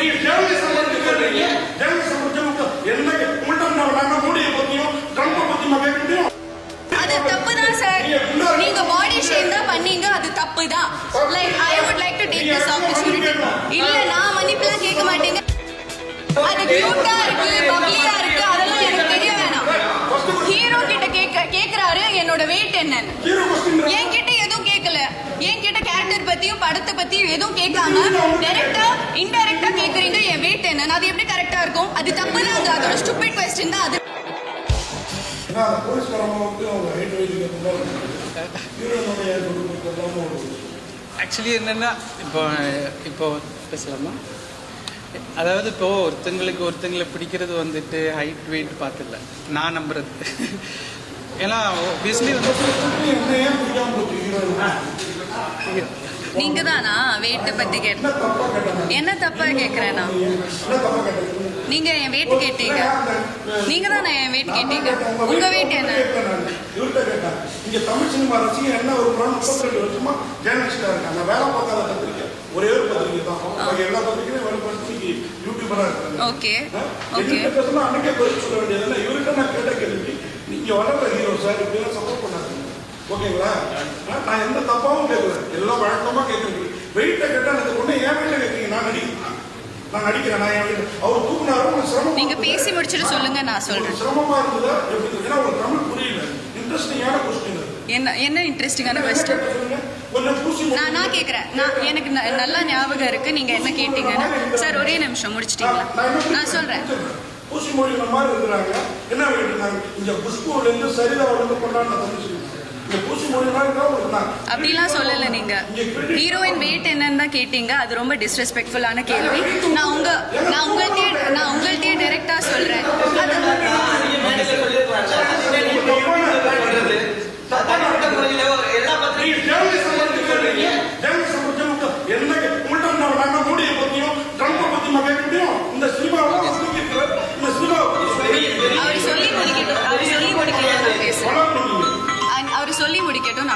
நீங்க ஜேர்னலிசம் பத்தி கேட்டீங்க ஜேர்னலிசம் பத்தி உங்க- என்ன உங்கள்ட்ட நான் நாங்க மோடியை பத்தியும் ட்ரம்ப்பை பத்தியுமா கேட்க முடியும் அது தப்பு தான் சார் நீங்க பாடி ஷேம் தான் பண்ணீங்க அது தப்பு தான் like I would like to take this opportunity இல்ல நான் மன்னிப்புலாம் கேட்க மாட்டேங்க. அது கியூட்டா இருக்கு பப்ளியா இருக்கு அதெல்லாம் எனக்கு தெரிய வேணாம். ஹீரோ கிட்ட கேக்க கேக்குறாரு என்னோட வெயிட் என்னன்னு. என்கிட்ட எதுவும் கேட்கல என்கிட்ட கேரக்டர் பத்தியும் படத்தை பத்தியும் எதுவும் கேட்காம டைரக்டா இன்டைரக்டா கேக்குறீங்க என் வெயிட் என்னன்னு அது எப்படி கரெக்டா இருக்கும்? அது தப்பு தான். அது அதோட ஸ்டூபிட் கொஸ்டின் தான் அது. ஆக்சுவலி என்னென்னா இப்போ இப்போ பேசலாமா? அதாவது இப்போ ஒருத்தங்களுக்கு ஒருத்தங்களை பிடிக்கிறது வந்துட்டு ஹைட் வெயிட் பார்த்துல நான் நம்புறது. ஏன்னா ஒபியஸ்லி வந்து நீங்க தானா வெயிட் பத்தி கேட்ட என்ன தப்பா கேட்டாங்க என்ன தப்பா கேக்குறேன் நான் என்ன தப்பா கேட்டாங்க நீங்க என் வெயிட் கேட்டீங்க. நீங்க தானே என் வெயிட் கேட்டீங்க? உங்க வெயிட் என்ன? கேட்டேன் இங்க தமிழ் சினிமா ரசிகன் என்ன ஒரு முப்பத்தி ரெண்டு வருஷமா ஜேர்னலிஸ்டா இருக்காங்க வேலை பார்க்காத பத்திரிக்கை ஒரே ஒரு பத்திரிக்கை தான் எல்லா பத்திரிக்கையும் வேலை பார்த்து யூடியூபரா இருக்காங்க ஓகே? ஓகே அன்னைக்கே பதில் சொல்ல வேண்டியது இவர்கிட்ட நான் கேட்ட கேள்வி நீங்க வளர்ற ஹீரோ சார் இப்படிலாம் சப்போர்ட் பண்ணாதீங்க. ஓகேங்களா? நான் எந்த தப்பாவும் கேட்கல. எல்லாம் வழக்கமா கேட்குறீங்க வெயிட்ட கேட்டா எனக்கு ஒண்ணு ஏன் வீட்டுல கேட்குறீங்க. நான் நடிக்கிறேன். நான் நடிக்கிறேன். நான் என் வீட்டு அவர் தூக்குனாரு. சிரமம் நீங்க பேசி முடிச்சிட்டு சொல்லுங்க நான் சொல்றேன். சிரமமா இருந்ததா? எப்படி ஏன்னா உங்களுக்கு தமிழ் புரியல. இன்ட்ரெஸ்டிங்கான கொஸ்டின் என்ன என்ன இன்ட்ரெஸ்டிங்கான கொஸ்டின் நான் நான் கேக்குறேன் நான் எனக்கு நல்லா ஞாபகம் இருக்கு. நீங்க என்ன கேட்டீங்கன்னு. சார் ஒரே நிமிஷம் முடிச்சிட்டீங்களா? நான் சொல்றேன்? பூசி மொழிகிற மாதிரி இருக்கிறாங்க. என்ன வேண்டியிருந்தாங்க இங்க புஷ்பூர்ல இருந்து சரிதா வந்து உங்களுக்கு நான் அப்படிலாம் சொல்லல நீங்க. ஹீரோயின் வெயிட் என்னன்னு தான் கேட்டீங்க. அது ரொம்ப டிஸ்ரெஸ்பெக்ட்ஃபுல்லான கேள்வி. நான் உங்க நான் உங்கள்கிட்டயே நான் உங்கள்கிட்டயே டைரக்டா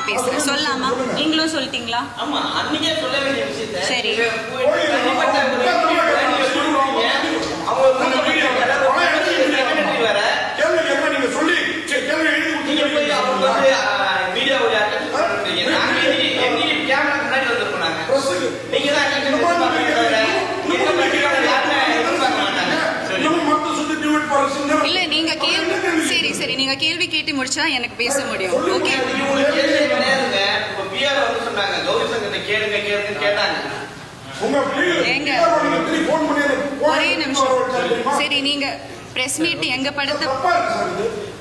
நான் பேசுறேன் சொல்லலாமா நீங்களும் சொல்லிட்டீங்களா? சரி. போய் தனிப்பட்ட முறையில் நீங்க சொல்றீங்க. அவங்க வந்து பல இடத்துல secretary வேற. கேள்வி கேட்க நீங்க சொல்லி கே- கேள்வி எழுதி நீங்க போய் அவங்க கொடுத்தீங்க வந்து மீடியாவுடைய பண்றீங்க நாங்க எங்களுக்கு எங்களுக்கு கேமரா முன்னாடி வந்திருக்கோம் நாங்க பிரஸுக்கு நீங்க தான் எங்களுக்கு எதிர்பார்க்கறீங்க தவிர, எந்த மீடியாவுடைய யாருமே எதிர்பார்க்க மாட்டாங்க இன்னும் மத்த சுத்தி டிவைட் பாருங்க இல்ல நீங்க கேள்வி சரி சரி நீங்க கேள்வி கேட்டு முடிச்சா எனக்கு பேச முடியும். ஓகே ஒரே நிமிஷம்? சரி நீங்க பிரஸ் மீட் எங்க படத்தை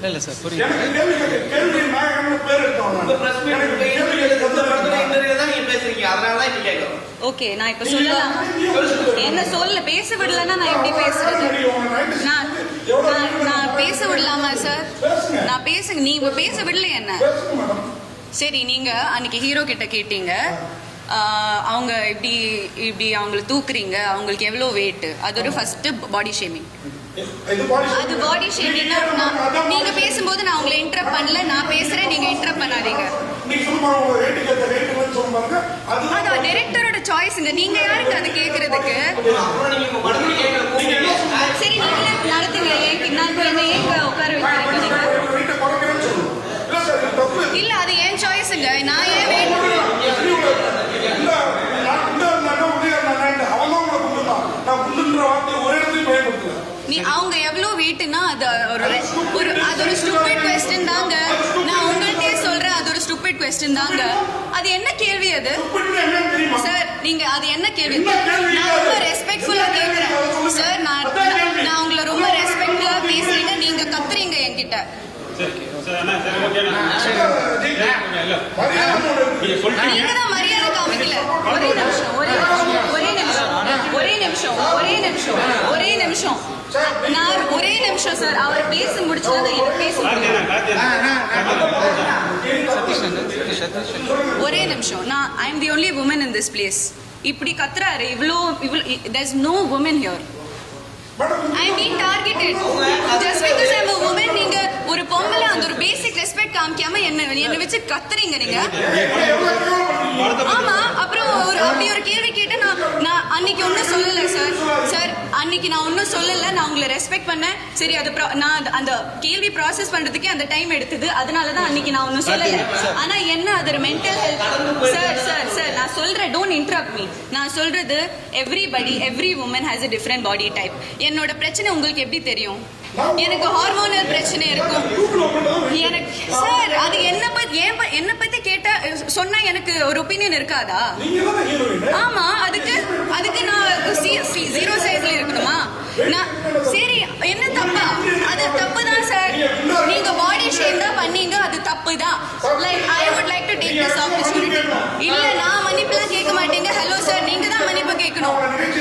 இல்லை இல்லை சார் புரியுது. ஓகே நான் இப்ப சொல்லலாம். என்ன சொல்ல பேச விடலன்னா நான் எப்படி பேசுறது? நான் நான் பேச விடலாமா சார்? நான் பேச நீங்க பேச விடல என்ன? பேசுங்க. சரி நீங்க அன்னைக்கு ஹீரோ கிட்ட கேட்டீங்க. அவங்க இப்படி இப்படி அவங்கள தூக்குறீங்க அவங்களுக்கு எவ்வளோ வெயிட் அது ஒரு ஃபர்ஸ்ட் பாடி ஷேமிங் அது பாடி ஷேமிங்னா நீங்க பேசும்போது நான் உங்களை இன்டரப்ட் பண்ணல நான் பேசுறேன் நீங்க இன்டரப்ட் பண்ணாதீங்க. அதான் டைரக்டரோட சாய்ஸ்ங்க நீங்க யாருக்கு அது கேக்குறதுக்கு? சரி நீங்களே நடத்துங்க ஏன் நான் இப்ப என்ன ஏங்க உட்கார வைக்கிறீங்க நீங்க rate குறைக்கிறேன்னு சொல்லணும். இல்ல சார், இது தப்பு. இல்ல அது ஏன் சாய்ஸ்ங்க நான் ஏன் வெயிட் இல்ல, நான் உள்ள இருந்தானே, உள்ளே இருந்தானேன்ட்டு அவன் தான் உங்களை கொன்னுட்டான். நான் கொன்னுன்ற வார்த்தையை ஒரே இடத்துலயும் பயன்படுத்தல. நீ அவங்க எவ்வளவு வெயிட்னா அது ஒரு ஒரு அது ஒரு ஸ்டூபிட் கொஸ்டின் தாங்க நான் உங்கள்கிட்டயே சொல்றேன் அது ஒரு ஸ்டூபிட் கொஸ்டின் தாங்க அது என்ன கேள்வி அது? சார் நீங்க அது என்ன கேள்வி நான் ரொம்ப அது? ரெஸ்பெக்ட்ஃபுல்லா கேக்குறேன் சார் நான். நான் உங்களை ரொம்ப ரெஸ்பெக்ட்ஃபுல்லா பேசுறீங்க நீங்க கத்துறீங்க என்கிட்ட. நீங்க தான் மரியாதை காமிக்கல ஒரே நிமிஷம் ஒரே நிமிஷம் ஒரே நிமிஷம் ஒரே நிமிஷம் ஒரே நிமிஷம் ஒரே நிமிஷம் நான் ஒரே நிமிஷம் சார். அவர் பேசி முடிச்சது எனக்கு பேச ஒரே நிமிஷம். நான் I am the only woman in this place இப்படி கத்துறாரு. இவ்வளோ இவ்வளோ there's no no woman here I mean targeted just because I am woman நீங்க ஒரு பொம்பளை அந்த ஒரு பேசிக் ரெஸ்பெக்ட் காமிக்காம என்ன என்ன வச்சு கத்துறீங்க நீங்க? ஆமா அப்புறம் ஒரு அப்படி ஒரு கேள்வி கேட்டு நான் நான் அன்னைக்கு ஒன்றும் சொல்லல சார் அன்னைக்கு நான் ஒன்றும் சொல்லல. நான் உங்களை ரெஸ்பெக்ட் பண்ணேன். சரி அது நான் அந்த கேள்வி ப்ராசஸ் பண்றதுக்கே அந்த டைம் எடுத்தது. அதனால தான் அன்னைக்கு நான் ஒன்றும் சொல்லல. ஆனா என்ன அது mental health sir sir sir நான் சொல்றேன். டோன்ட் இன்டரப்ட் மீ நான் சொல்றது everybody every woman has a different body type என்னோட பிரச்சனை உங்களுக்கு எப்படி தெரியும்? எனக்கு ஹார்மோனல் பிரச்சனை இருக்கும். எனக்கு சார் அது என்ன பத்தி ஏன் என்ன பத்தி கேட்டா சொன்னா எனக்கு ஒரு ஒப்பீனியன் இருக்காதா? ஆமா அதுக்கு அதுக்கு நான் ஜீரோ சைஸ்ல இருக்கணுமா? நான் சரி என்ன தப்பா? அது தப்பு தான் சார் நீங்க பாடி ஷேம் தான் பண்ணீங்க அது தப்பு தான் like I would like to take this opportunity இல்ல நான் மன்னிப்புலாம் கேட்க மாட்டேங்க ஹலோ சார் நீங்க தான் மன்னிப்பு கேட்கணும் அவரை நிகழ்ச்சி நடத்தி ஷோ போட விட்டு பேசுறேன்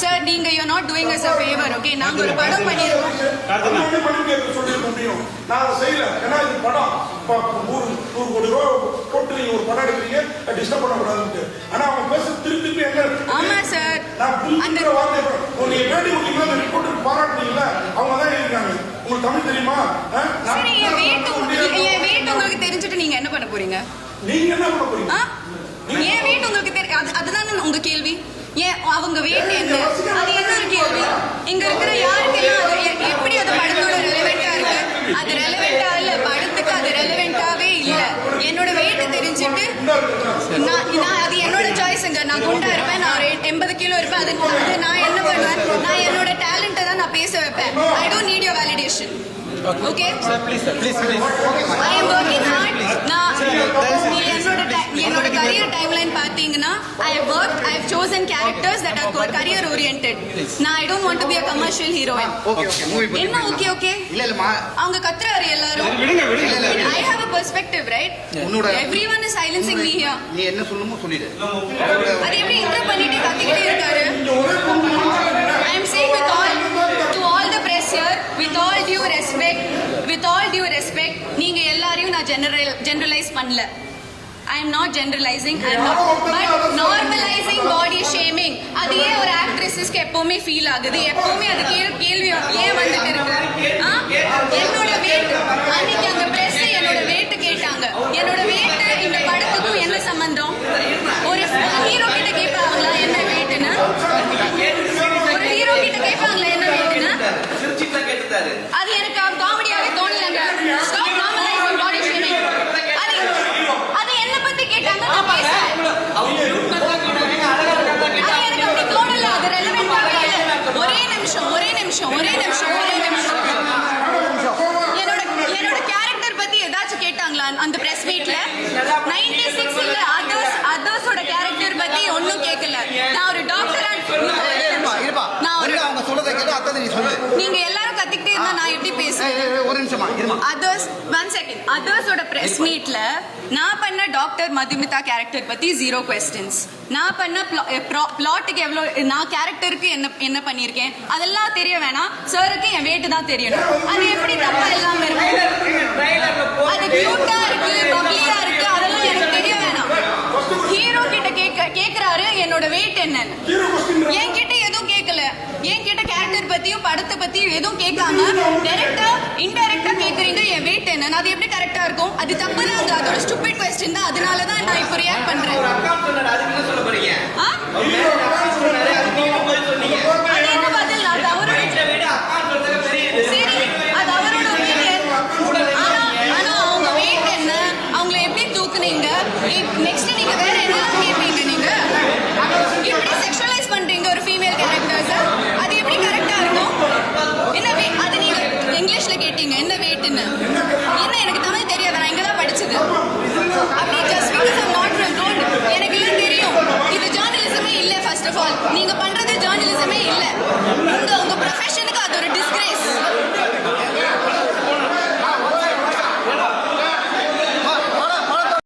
சார் நீங்க you not doing us a favour okay நாங்க ஒரு படம் பண்ணிருக்கோம். பண்ணி நான் செய்யல. ஏன்னா இது படம். நூறு நூறு கோடி ரூபா போட்டு நீங்க ஒரு படம் எடுக்கிறீங்க டிஸ்டர்ப் பண்ணக்கூடாதுன்ட்டு. ஆனா அவங்க பேச திருப்பி திருப்பி எங்க ஆமா சார் நான் அந்த வார்த்தை நீங்க பேட்டி கொடுத்தீங்களா அந்த ரிப்போர்ட்டர் பாராட்டுனீங்களா அவங்க தான் இருக்காங்க உங்களுக்கு தமிழ் தெரியுமா? சரி என் வெயிட் உங்களுக்கு தெரிஞ்சுட்டு நீங்க என்ன பண்ண போறீங்க? நீங்க என்ன பண்ண போறீங்க? ஆ? என் வெயிட் உங்களுக்கு தெரி அது அதுதானே உங்க கேள்வி? ஏன் அவங்க வெயிட் என்ன அது என்ன ஒரு கேள்வி? இங்க இருக்கிற யாருக்கெல்லாம் அது எப்படி அது படத்தோட ரெலவெண்டா இருக்கு? அது ரெலவெண்டா இல்ல படத்துக்கு அது ரெலவெண்டாவே இல்ல. என்னோட வெயிட் தெரிஞ்சுட்டு நான் நான் அது என்னோட சாய்ஸுங்க நான் குண்டா இருப்பேன் நான் ஒரு எண்பது கிலோ இருப்பேன். அது நான் என்ன பண்ணுவேன்? நான் என்னோட டேலண்ட்டை தான் நான் பேச வைப்பேன். I don't need your validation okay sir please sir please please I am working hard நான் என்னோட என்னோட கரியர் டைம்லைன் பார்த்தீங்கன்னா I work I have chosen characters that are career oriented நான் I don't want to be a commercial heroine என்ன okay okay அவங்க கத்துறாரு எல்லாரும். I have a perspective right everyone is silencing me here நீ என்ன சொல்லணுமோ சொல்லிடு. அது எப்படி இன்டர் பண்ணிட்டு கத்திக்கிட்டே இருக்காரு? I am saying with all general generalize பண்ணல. I am not, but normalizing body shaming. அது ஏன் ஒரு ஆக்ட்ரஸஸ்க்கு எப்பவுமே ஃபீல் ஆகுது எப்பவுமே அது கேள் கேள்வி ஏன் வந்துட்டு இருக்கு? என்னோட weight அன்னைக்கு அங்க பிரஸ் என்னோட weight கேட்டாங்க என்னோட weight இந்த படத்துக்கும் என்ன சம்பந்தம் ஒரு ஹீரோ கிட்ட கேட்பாங்களா என்ன வெயிட்னு ஒரு ஹீரோ கிட்ட கேட்பாங்களா என்ன வெயிட்னு சிரிச்சுட்டு தான் கேட்டுட்டாரு அது எனக்கு காமெடியாவே தோணலங்க ஸ்டாப் நார்மலைசிங் பாடி ஷேமிங் அது அது என்ன பத்தி கேட்டாங்க நான் பேசுறேன் அவங்க cute தான் கேட்டாங்க அழகா இருக்கா தான் அது எனக்கு அப்படி தோணல அது ரெலவெண்டாவே இல்ல ஒரே நிமிஷம் ஒரே நிமிஷம் ஒரே நிமிஷம் ஒரே நிமிஷம். என்னோட என்னோட கேரக்டர் பத்தி ஏதாச்சும் கேட்டாங்களா அந்த பிரஸ் மீட்ல 96 இல்ல அதர்ஸ் அதர்ஸோட கேரக்டர் பத்தி ஒண்ணும் கேட்கல நான் ஒரு டாக்டர் நான் ஒரு நீங்க எல்லாரும் இருந்தா நான் எப்படி பேசுவேன் ஏய், ஏய், ஒரு நிமிஷமா இருமா? அதர்ஸ் ஒன் செகண்ட் அதர்ஸோட பிரஸ் மீட்ல நான் பண்ண டாக்டர் மதுமிதா கேரக்டர் பத்தி ஜீரோ கொஸ்டின்ஸ் நான் பண்ண பிளாட்டுக்கு எவ்வளவு நான் கேரக்டருக்கு என்ன என்ன பண்ணியிருக்கேன்? அதெல்லாம் தெரிய வேணாம். சாருக்கு என் weight தான் தெரியணும். அது எப்படி தப்பா இல்லாம இருக்கும் அது கியூட்டா இருக்கு பப்ளியா இருக்கு அதெல்லாம் எனக்கு தெரிய வேணாம். ஹீரோ கிட்ட கேட்க கேக்குறாரு என்னோட வெயிட் என்னன்னு. என்கிட்ட கேட்கல. என்கிட்ட கேரக்டர் பத்தியும் படத்தை பத்தியும் எதுவும் கேட்காம டைரக்டா இன்டைரக்டா கேக்குறீங்க என் வெயிட் என்னன்னு அது எப்படி கரெக்டா இருக்கும்? அது தப்பு தான். அதோட ஸ்டூபிட் கொஸ்டின் தான். அதனால தான் நான் இப்போ ரியாக்ட் பண்றேன் ஒரு அக்கா சொன்னாரு அதுக்கு என்ன சொல்ல போறீங்க ஆ? அவர் மேல ஒரு அக்கா சொன்னாரு அதுக்கு நீங்க பதில் சொன்னீங்க அது என்ன பதில் அது அவரோட வீட்டை விட அக்கா சொல்றது பெரிய சரி அது அவரோட ஒப்பீனியன் ஆனா ஆனா அவங்க வெயிட் என்ன அவங்கள எப்படி தூக்குனீங்க நெக்ஸ்ட் நீங்க வேற என்ன கேட்பீங்க நீங்க இப்படி செக்ஷுவலைஸ் பண்றீங்க ஒரு ஃபீமேல் கேரக்டர்ஸ் அது